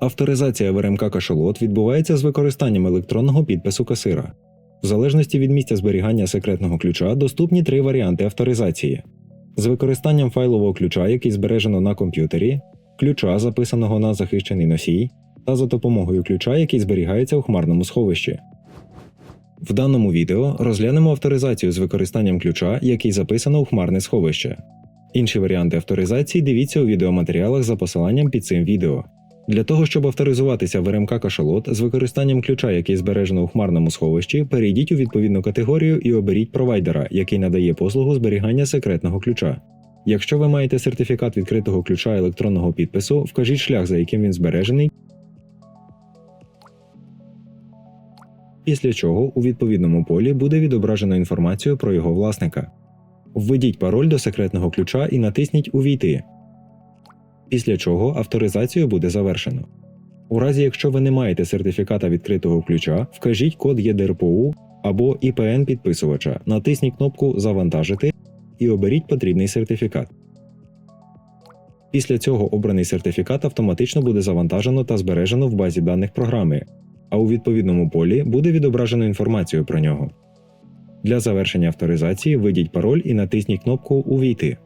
Авторизація в РМК Кашалот відбувається з використанням електронного підпису касира. В залежності від місця зберігання секретного ключа доступні три варіанти авторизації: з використанням файлового ключа, який збережено на комп'ютері, ключа, записаного на захищений носій, та за допомогою ключа, який зберігається у хмарному сховищі. В даному відео розглянемо авторизацію з використанням ключа, який записано у хмарне сховище. Інші варіанти авторизації дивіться у відеоматеріалах за посиланням під цим відео. Для того, щоб авторизуватися в РМК Кашалот з використанням ключа, який збережено у хмарному сховищі, перейдіть у відповідну категорію і оберіть провайдера, який надає послугу зберігання секретного ключа. Якщо ви маєте сертифікат відкритого ключа електронного підпису, вкажіть шлях, за яким він збережений. Після чого у відповідному полі буде відображено інформацію про його власника. Введіть пароль до секретного ключа і натисніть Увійти. Після чого авторизацію буде завершено. У разі, якщо ви не маєте сертифіката відкритого ключа, вкажіть код ЄДРПУ або IPN підписувача, натисніть кнопку Завантажити і оберіть потрібний сертифікат. Після цього обраний сертифікат автоматично буде завантажено та збережено в базі даних програми, а у відповідному полі буде відображено інформацію про нього. Для завершення авторизації введіть пароль і натисніть кнопку Увійти.